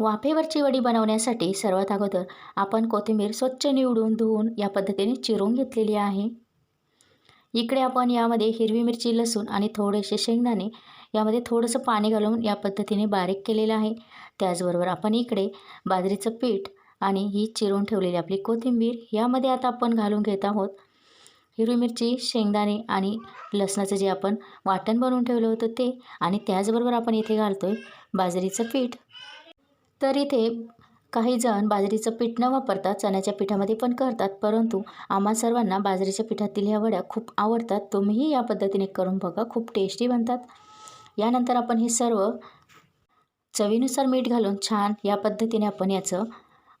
वाफेवरची वडी बनवण्यासाठी सर्वात अगोदर आपण कोथिंबीर स्वच्छ निवडून धुवून या पद्धतीने चिरून घेतलेली आहे. इकडे आपण यामध्ये हिरवी मिरची लसूण आणि थोडेसे शेंगदाणे यामध्ये थोडंसं पाणी घालून या पद्धतीने बारीक केलेलं आहे. त्याचबरोबर आपण इकडे बाजरीचं पीठ आणि ही चिरून ठेवलेली आपली कोथिंबीर यामध्ये आता आपण घालून घेत आहोत. हिरवी मिरची शेंगदाणे आणि लसणाचं जे आपण वाटण बनवून ठेवलं होतं ते आणि त्याचबरोबर आपण इथे घालतो आहे बाजरीचं पीठ. तर इथे काही जण बाजरीचं पीठ न वापरतात चण्याच्या पिठामध्ये पण करतात परंतु आम्हा सर्वांना बाजरीच्या पिठातील ह्या वड्या खूप आवडतात. तुम्हीही या पद्धतीने करून बघा खूप टेस्टी बनतात. यानंतर आपण हे सर्व चवीनुसार मीठ घालून छान या पद्धतीने आपण याचं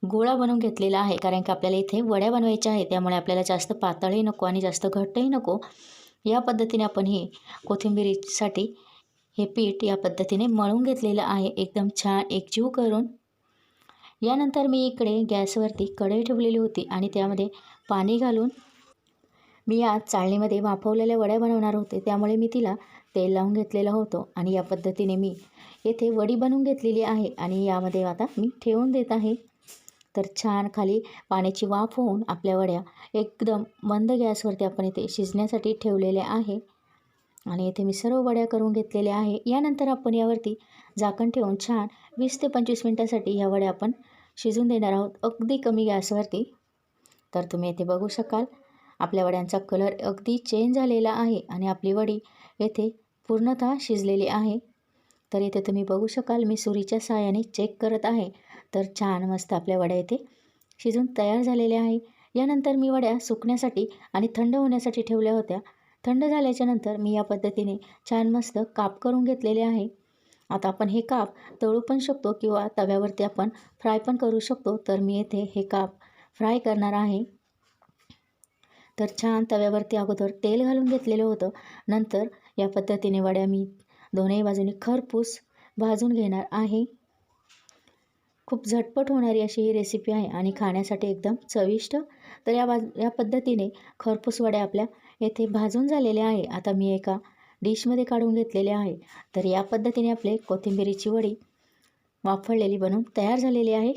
गोळा बनवून घेतलेला आहे कारण की आपल्याला इथे वड्या बनवायच्या आहे त्यामुळे आपल्याला जास्त पातळही नको आणि जास्त घट्टही नको. या पद्धतीने आपण हे कोथिंबिरीसाठी हे पीठ या पद्धतीने मळून घेतलेलं आहे. एकदम छान एकजीव करून यानंतर मी इकडे गॅसवरती कढई ठेवलेली होती आणि त्यामध्ये पाणी घालून मी आज चाळणीमध्ये वाफवलेल्या वड्या बनवणार होते. त्यामुळे मी तिला तेल लावून घेतलेलं होतं आणि या पद्धतीने मी येथे वडी बनवून घेतलेली आहे आणि यामध्ये आता मी ठेवून देत आहे. तर छान खाली पाण्याची वाफ होऊन आपल्या वड्या एकदम मंद गॅसवरती आपण इथे शिजण्यासाठी ठेवलेल्या आहे. आणि इथे मी सर्व वड्या करून घेतलेल्या आहे. यानंतर आपण यावरती झाकण ठेवून छान वीस ते पंचवीस मिनटासाठी ह्या वड्या आपण शिजून देणार आहोत. अगदी कमी गॅसवरती. तर तुम्ही इथे बघू शकाल आपल्या वड्यांचा कलर अगदी चेंज झालेला आहे आणि आपली वडी येथे पूर्णतः शिजलेली आहे. तर इथे तुम्ही बघू शकाल मी सुरीच्या सहाय्याने चेक करत आहे. तर छान मस्त आपल्या वड्या इथे शिजून तयार झालेल्या आहे. यानंतर मी वड्या सुकण्यासाठी आणि थंड होण्यासाठी ठेवल्या होत्या. थंड झाल्याच्यानंतर मी या पद्धतीने छान मस्त काप करून घेतलेले आहे. आता आपण हे काप तळू पण शकतो किंवा तव्यावरती आपण फ्राय पण करू शकतो. तर मी येथे हे काप फ्राय करणार आहे. तर छान तव्यावरती अगोदर तेल घालून घेतलेलं होतं. नंतर या पद्धतीने वड्या मी दोन्ही बाजूने खरपूस भाजून घेणार आहे. खूप झटपट होणारी अशी ही रेसिपी आहे आणि खाण्यासाठी एकदम चविष्ट. तर या बाज या पद्धतीने खरपूस वड्या आपल्या येथे भाजून झालेले आहे. आता मी एका डिशमध्ये काढून घेतलेले आहे. तर या पद्धतीने आपले कोथिंबिरीची वडी वाफळलेली बनवून तयार झालेली आहे.